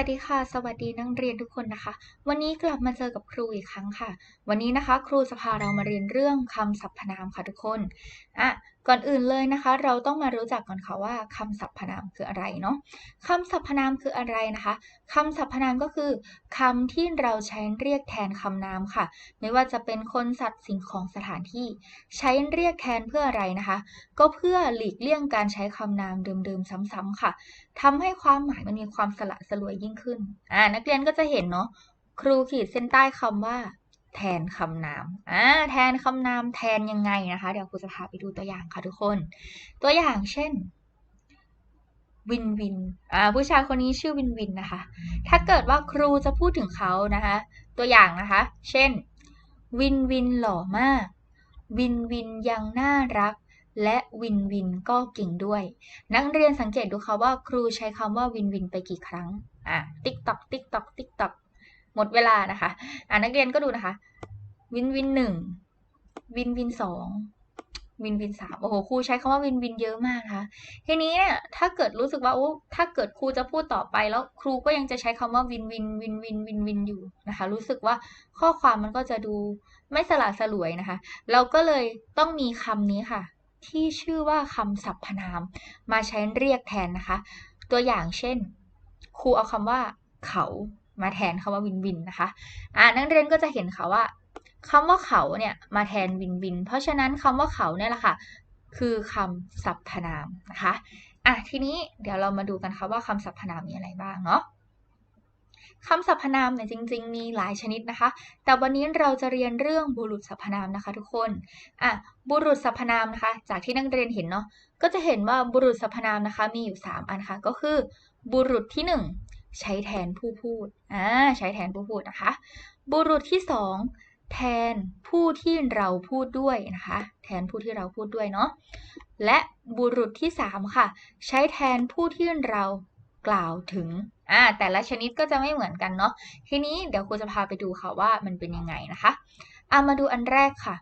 วัสดีค่ะ สวัสดีนักเรียนทุกคนนะคะ วันนี้กลับมาเจอกับครูอีกครั้งค่ะ วันนี้นะคะ ครูจะพาเรามาเรียนเรื่องคำสรรพนามค่ะทุกคนอะ ก่อนอื่นเลยนะคะ เราต้องมารู้จักก่อนค่ะว่าคำสรรพนามคืออะไรเนาะคำสรรพนามคืออะไรนะคะคำสรรพนามก็คือคำที่เราใช้เรียกแทนคำนามค่ะ ไม่ว่าจะเป็นคนสัตว์สิ่งของสถานที่ ใช้เรียกแทนเพื่ออะไรนะคะ ก็เพื่อหลีกเลี่ยงการใช้คำนามเดิมๆซ้ำๆค่ะทำให้ความหมายมันมีความสละสลวยยิ่งขึ้นอ่านักเรียนก็จะเห็นเนาะครูขีดเส้นใต้คำว่า แทนคำนามอ่าแทนคำนามแทนยังไงนะคะ เดี๋ยวครูจะพาไปดูตัวอย่างค่ะทุกคน ตัวอย่างเช่นวินวิน อ่า ผู้ชายคนนี้ชื่อวินวินนะคะ ถ้าเกิดว่าครูจะพูดถึงเขานะคะ ตัวอย่างนะคะ เช่น วินวินหล่อมาก วินวินยังน่ารัก และวินวินก็เก่งด้วย นักเรียนสังเกตดูค่ะว่าครูใช้คำว่าวินวินไปกี่ครั้ง อะ ติ๊กตอก ติ๊กตอก ติ๊กตอก หมดเวลานะคะ อ่านักเรียนก็ดูนะคะ วินวินหนึ่งวินวินสองวินวินสามโอ้โหครูใช้คำว่าวินวินเยอะมากนะคะทีนี้เนี่ยถ้าเกิดรู้สึกว่าโอ้ถ้าเกิดครูจะพูดต่อไปแล้วครูก็ยังจะใช้คำว่าวินวินวินวินวินวินอยู่นะคะ รู้สึกว่าข้อความมันก็จะดูไม่สละสลวยนะคะ เราก็เลยต้องมีคำนี้ค่ะ ที่ชื่อว่าคำสรรพนาม มาใช้เรียกแทนนะคะ ตัวอย่างเช่น ครูเอาคำว่าเขา มาแทนคำว่าวินวินนะคะอ่านักเรียนก็จะเห็นค่ะว่าคำว่าเขาเนี่ยมาแทนวินวิน เพราะฉะนั้นคำว่าเขาเนี่ยแหละค่ะคือคำสรรพนามนะคะอะทีนี้เดี๋ยวเรามาดูกันค่ะว่าคำสรรพนามมีอะไรบ้างเนาะคำสรรพนามเนี่ยจริง ๆ มีหลายชนิดนะคะ แต่วันนี้เราจะเรียนเรื่องบุรุษสรรพนามนะคะ ทุกคนอะบุรุษสรรพนามนะคะ จากที่นักเรียนเห็นเนาะก็จะเห็นว่าบุรุษสรรพนามนะคะ มีอยู่ 3 อันค่ะก็คือ บุรุษที่ 1 ใช้แทนผู้พูดอ่าใช้แทนผู้พูดนะคะ บุรุษที่2แทนผู้ที่เราพูดด้วยนะคะ แทนผู้ที่เราพูดด้วยเนาะและบุรุษที่3ค่ะ ใช้แทนผู้ที่เรากล่าวถึงอ่าแต่ละชนิดก็จะไม่เหมือนกันเนาะทีนี้เดี๋ยวครูจะพาไปดูค่ะว่ามันเป็นยังไงนะคะเอามาดูอันแรกค่ะ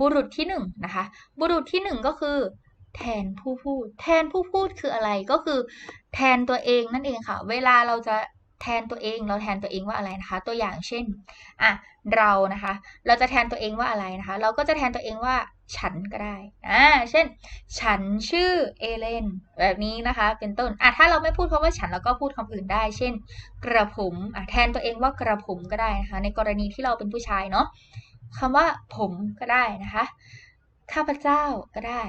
บุรุษที่1นนะคะ บุรุษที่1ก็คือ แทนผู้พูด แทนผู้พูดคืออะไรก็คือ แทนตัวเองนั่นเองค่ะ เวลาเราจะแทนตัวเองเราแทนตัวเองว่าอะไรนะคะ ตัวอย่างเช่นอะเรานะคะ เราจะแทนตัวเองว่าอะไรนะคะ เราก็จะแทนตัวเองว่าฉันก็ได้อ่าเช่น ฉันชื่อเอเลนแบบนี้นะคะ เป็นต้นอะถ้าเราไม่พูดคำว่าฉันเราก็พูดคำอื่นได้ เช่น กระผมอะแทนตัวเองว่ากระผมก็ได้นะคะ ในกรณีที่เราเป็นผู้ชายเนาะคำว่าผมก็ได้นะคะ ข้าพเจ้าก็ได้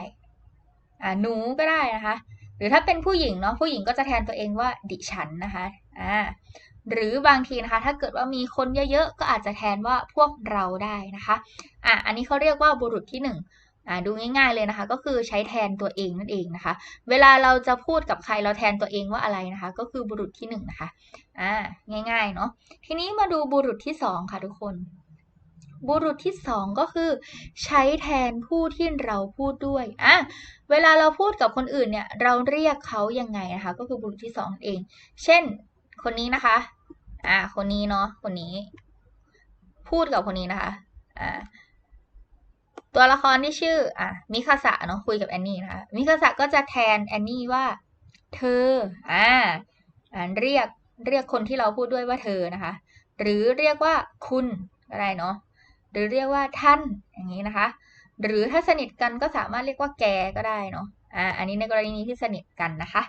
อ่าหนูก็ได้นะคะ หรือถ้าเป็นผู้หญิงเนาะผู้หญิงก็จะแทนตัวเองว่าดิฉันนะคะอ่าหรือบางทีนะคะ ถ้าเกิดว่ามีคนเยอะๆก็อาจจะแทนว่าพวกเราได้นะคะอะอันนี้เขาเรียกว่าบุรุษที่1อ่าดูง่ายๆเลยนะคะ ก็คือใช้แทนตัวเองนั่นเองนะคะ เวลาเราจะพูดกับใครเราแทนตัวเองว่าอะไรนะคะ ก็คือบุรุษที่1นนะคะอ่าง่ายๆเนาะทีนี้มาดูบุรุษที่2ค่ะทุกคน บุรุษที่2ก็คือ ใช้แทนผู้ที่เราพูดด้วยอะเวลาเราพูดกับคนอื่นเนี่ย เราเรียกเขายังไงนะคะ ก็คือบุรุษที่2นั่นเอง เช่น คนนี้นะคะ อ่า คนนี้เนาะคนนี้ พูดกับคนนี้นะคะ อ่าตัวละครที่ชื่อ อะมิคาสะเนาะคุยกับแอนนี่นะคะมิคาสะก็จะแทนแอนนี่ว่า เธอ อ่าอ่าเรียกเรียกคนที่เราพูดด้วยว่าเธอนะคะ หรือเรียกว่าคุณก็ได้เนาะ หรือเรียกว่าท่านอย่างนี้นะคะ หรือถ้าสนิทกันก็สามารถเรียกว่าแกก็ได้เนาะอ่าอันนี้ในกรณีที่สนิทกันนะคะ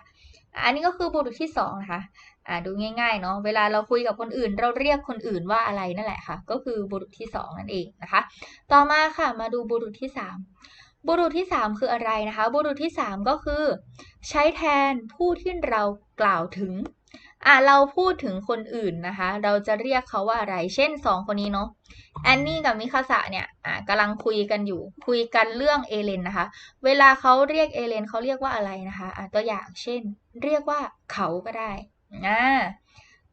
อันนี้ก็คือบุรุษที่สองนะคะอ่าดูง่ายๆเนาะเวลาเราคุยกับคนอื่น เราเรียกคนอื่นว่าอะไรนั่นแหละค่ะ ก็คือบุรุษที่สองนั่นเองนะคะ ต่อมาค่ะมาดูบุรุษที่สามบุรุษที่สามคืออะไรนะคะ บุรุษที่สามก็คือ ใช้แทนผู้ที่เรากล่าวถึง อ่าเราพูดถึงคนอื่นนะคะ เราจะเรียกเขาว่าอะไร เช่นสองคนนี้เนาะแอนนี่กับมิคาสะเนี่ยอ่ากำลังคุยกันอยู่ คุยกันเรื่องเอเลนนะคะ เวลาเขาเรียกเอเลนเขาเรียกว่าอะไรนะคะอ่าตัวอย่างเช่น เรียกว่าเขาก็ได้อ่า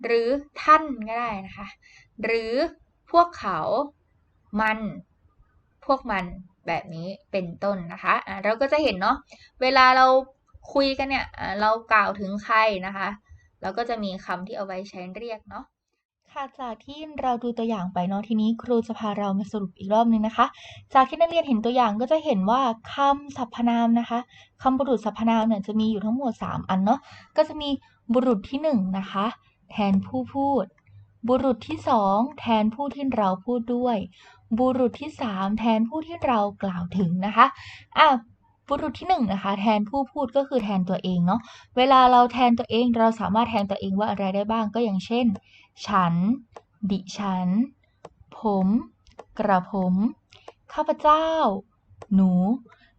หรือท่านก็ได้นะคะ หรือพวกเขา มัน พวกมันแบบนี้เป็นต้นนะคะอ่าเราก็จะเห็นเนาะ เวลาเราคุยกันเนี่ย เรากล่าวถึงใครนะคะ เราก็จะมีคำที่เอาไว้ใช้เรียกเนาะค่ะจากที่เราดูตัวอย่างไปเนาะทีนี้ครูจะพาเรามาสรุปอีกรอบนึงนะคะ จากที่นักเรียนเห็นตัวอย่างก็จะเห็นว่าคำสรรพนามนะคะคำบุรุษสรรพนามเนี่ยจะมีอยู่ทั้งหมด 3 อันเนาะก็จะมีบุรุษที่ 1 นะคะ แทนผู้พูด บุรุษที่สองแทนผู้ที่เราพูดด้วย บุรุษที่สามแทนผู้ที่เรากล่าวถึงนะคะอะ บุรุษที่หนึ่งนะคะ แทนผู้พูดก็คือแทนตัวเองเนาะเวลาเราแทนตัวเองเราสามารถแทนตัวเองว่าอะไรได้บ้างก็อย่างเช่น ฉัน ดิฉัน ผม กระผม ข้าพเจ้า หนู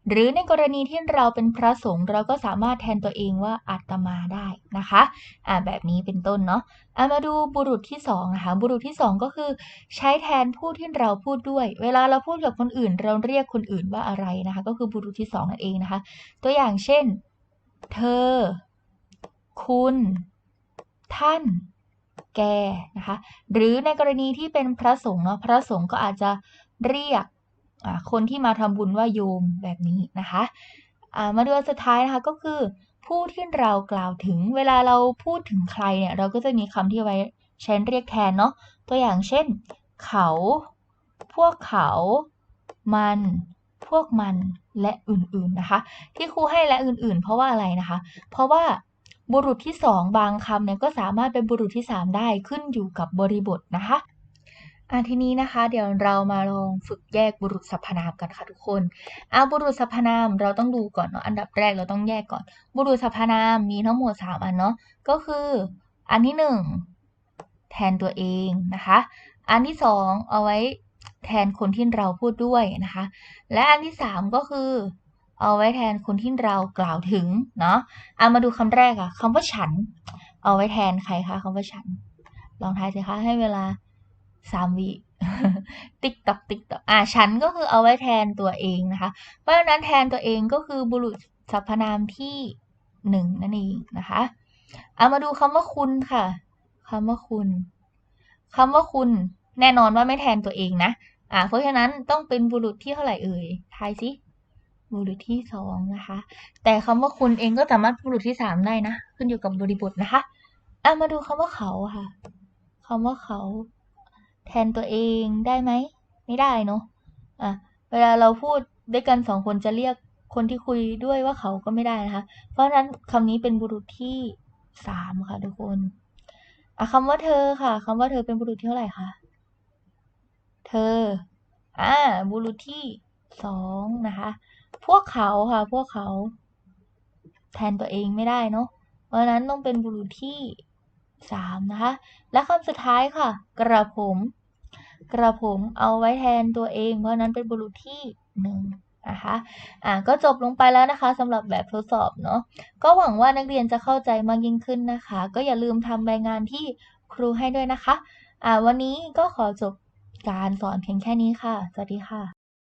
หรือในกรณีที่เราเป็นพระสงฆ์เราก็สามารถแทนตัวเองว่าอาตมาได้นะคะอ่าแบบนี้เป็นต้นเนาะอ่ามาดูบุรุษที่สองนะคะบุรุษที่สองก็คือ ใช้แทนผู้ที่เราพูดด้วย เวลาเราพูดกับคนอื่น เราเรียกคนอื่นว่าอะไรนะคะ ก็คือบุรุษที่สองนั่นเองนะคะ ตัวอย่างเช่น เธอ คุณ ท่านแกนะคะ หรือในกรณีที่เป็นพระสงฆ์เนาะพระสงฆ์ก็อาจจะเรียก คนที่มาทำบุญว่าโยมแบบนี้นะคะมาดูอันสุดท้ายนะคะก็คือ ผู้ที่เรากล่าวถึงเวลาเราพูดถึงใครเนี่ยเราก็จะมีคำที่ไว้ใช้เรียกแทนเนาะตัวอย่างเช่น เขา พวกเขา มันพวกมันและอื่นๆนะคะ ที่ครูให้และอื่นๆ เพราะว่าอะไรนะคะ เพราะว่าบุรุษที่สองบางคำเนี่ยก็สามารถเป็นบุรุษที่สามได้ขึ้นอยู่กับบริบทนะคะ อะทีนี้นะคะ เดี๋ยวเรามาลองฝึกแยกบุรุษสรรพนามกันค่ะทุกคนอะบุรุษสรรพนามเราต้องดูก่อนเนาะอันดับแรกเราต้องแยกก่อน บุรุษสรรพนามมีทั้งหมด 3 อันเนาะก็คืออันที่ 1 แทนตัวเองนะคะ อันที่ 2 เอาไว้แทนคนที่เราพูดด้วยนะคะ และอันที่ 3 ก็คือ เอาไว้แทนคนที่เรากล่าวถึงเนาะเอามาดูคำแรกอะคำว่าฉัน เอาไว้แทนใครคะคำว่าฉัน ลองทายสิคะให้เวลา สามวิติ๊กตอกติ๊กตอกอ่าฉันก็คือเอาไว้แทนตัวเองนะคะ เพราะฉะนั้นแทนตัวเองก็คือบุรุษสรรพนามที่หนึ่งนั่นเองนะคะ เอามาดูคำว่าคุณค่ะคำว่าคุณคำว่าคุณแน่นอนว่าไม่แทนตัวเองนะ อ่า เพราะฉะนั้นต้องเป็นบุรุษที่เท่าไหร่เอ่ย ทายสิ บุรุษที่สองนะคะ แต่คำว่าคุณเองก็สามารถบุรุษที่สามได้นะ ขึ้นอยู่กับบริบทนะคะเอามาดูคำว่าเขาค่ะคำว่าเขา แทนตัวเองได้ไหม ไม่ได้เนาะอะเวลาเราพูดด้วยกันสองคนจะเรียกคนที่คุยด้วยว่าเขาก็ไม่ได้นะคะ เพราะฉะนั้นคำนี้เป็นบุรุษที่สามค่ะทุกคนอะคำว่าเธอค่ะคำว่าเธอเป็นบุรุษที่เท่าไหร่คะเธออ่าบุรุษที่สองนะคะ พวกเขาค่ะ พวกเขา แทนตัวเองไม่ได้เนาะเพราะนั้นต้องเป็นบุรุษที่สามนะคะ และคำสุดท้ายค่ะ กระผม กระผมเอาไว้แทนตัวเอง เพราะนั้นเป็นบุรุษที่หนึ่งนะคะอ่าก็จบลงไปแล้วนะคะสำหรับแบบทดสอบเนาะก็หวังว่านักเรียนจะเข้าใจมากยิ่งขึ้นนะคะ ก็อย่าลืมทำรายงานที่ครูให้ด้วยนะคะอ่าวันนี้ก็ขอจบการสอนเพียงแค่นี้ค่ะ สวัสดีค่ะ